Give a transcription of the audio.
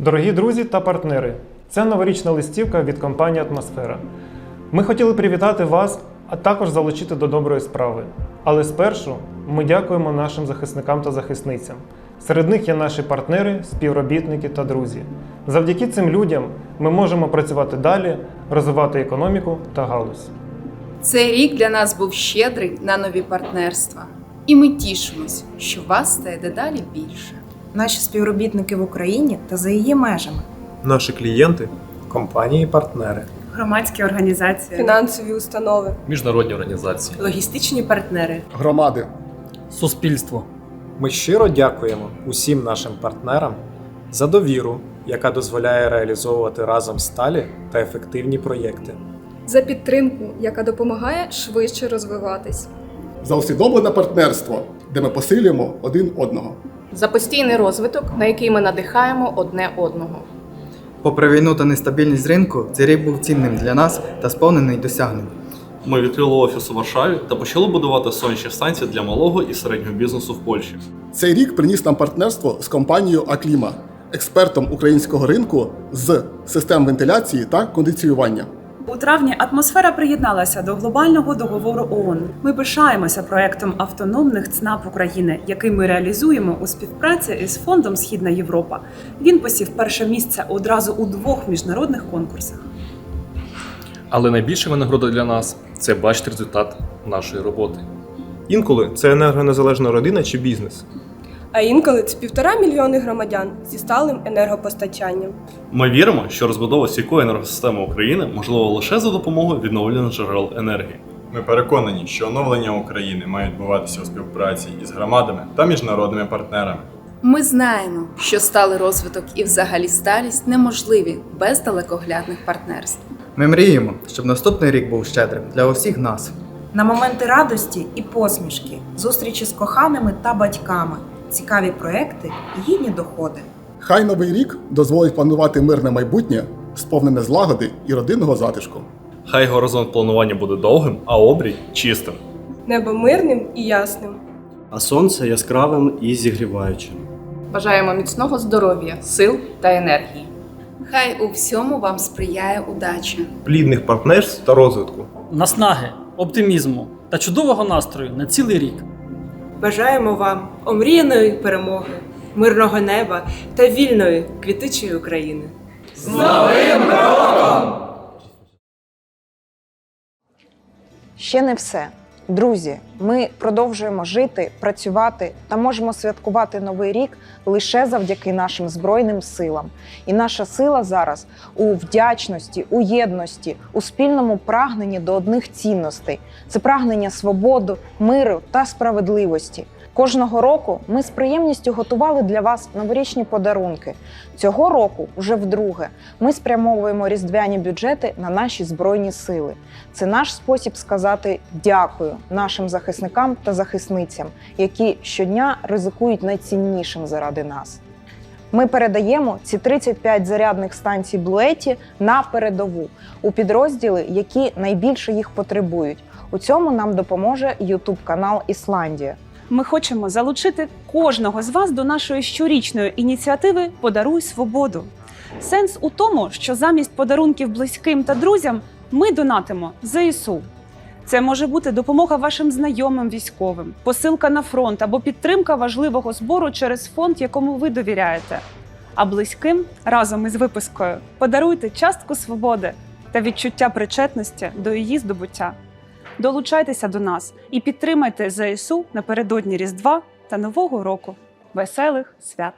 Дорогі друзі та партнери, це новорічна листівка від компанії Атмосфера. Ми хотіли привітати вас, а також залучити до доброї справи. Але спершу ми дякуємо нашим захисникам та захисницям. Серед них є наші партнери, співробітники та друзі. Завдяки цим людям ми можемо працювати далі, розвивати економіку та галузь. Цей рік для нас був щедрий на нові партнерства. І ми тішимось, що вас стає дедалі більше. Наші співробітники в Україні та за її межами. Наші клієнти компанії-партнери. громадські організації, фінансові установи, міжнародні організації. логістичні партнери. громади. Суспільство. Ми щиро дякуємо усім нашим партнерам за довіру, яка дозволяє реалізовувати разом сталі та ефективні проєкти. за підтримку, яка допомагає швидше розвиватись. За усвідомлене партнерство, де ми посилюємо один одного. За постійний розвиток, на який ми надихаємо одне одного. Попри війну та нестабільність ринку, цей рік був цінним для нас та сповнений досягнень. Ми відкрили офіс у Варшаві та почали будувати сонячні станції для малого і середнього бізнесу в Польщі. Цей рік приніс нам партнерство з компанією Акліма, експертом українського ринку з систем вентиляції та кондиціювання. У травні атмосфера приєдналася до глобального договору ООН. Ми пишаємося проектом автономних ЦНАП України, який ми реалізуємо у співпраці із фондом Східна Європа. Він посів перше місце одразу у двох міжнародних конкурсах. Але найбільша винагорода для нас це бачити результат нашої роботи. Інколи це енергонезалежна родина чи бізнес. А інколи це півтора мільйони громадян зі сталим енергопостачанням. Ми віримо, що розбудова стійкої енергосистеми України можлива лише за допомогою відновлюваних джерел енергії. Ми переконані, що оновлення України має відбуватися у співпраці із громадами та міжнародними партнерами. Ми знаємо, що сталий розвиток і взагалі сталість неможливі без далекоглядних партнерств. Ми мріємо, щоб наступний рік був щедрим для усіх нас. На моменти радості і посмішки, зустрічі з коханими та батьками, цікаві проекти і гідні доходи. Хай новий рік дозволить планувати мирне майбутнє, сповнене злагоди і родинного затишку. Хай горизонт планування буде довгим, а обрій чистим. Небо мирним і ясним. а сонце яскравим і зігріваючим. Бажаємо міцного здоров'я, сил та енергії. Хай у всьому вам сприяє удача. Плідних партнерств та розвитку. Наснаги, оптимізму та чудового настрою на цілий рік. Бажаємо вам омріяної перемоги, мирного неба та вільної квітучої України. Ще не все. Друзі, ми продовжуємо жити, працювати та можемо святкувати новий рік лише завдяки нашим збройним силам. І наша сила зараз у вдячності, у єдності, у спільному прагненні до одних цінностей: це прагнення свободи, миру та справедливості. Кожного року ми з приємністю готували для вас новорічні подарунки. Цього року, вже вдруге, ми спрямовуємо різдвяні бюджети на наші збройні сили. Це наш спосіб сказати дякую нашим захисникам та захисницям, які щодня ризикують найціннішим заради нас. Ми передаємо ці 35 зарядних станцій Блуеті на передову у підрозділи, які найбільше їх потребують. У цьому нам допоможе YouTube канал Ісландія. Ми хочемо залучити кожного з вас до нашої щорічної ініціативи Подаруй свободу. Сенс у тому, що замість подарунків близьким та друзям ми донатимо ЗСУ. Це може бути допомога вашим знайомим військовим, посилка на фронт або підтримка важливого збору через фонд, якому ви довіряєте. А близьким разом із випискою подаруйте частку свободи та відчуття причетності до її здобуття. Долучайтеся до нас і підтримайте ЗСУ напередодні Різдва та Нового року. Веселих свят!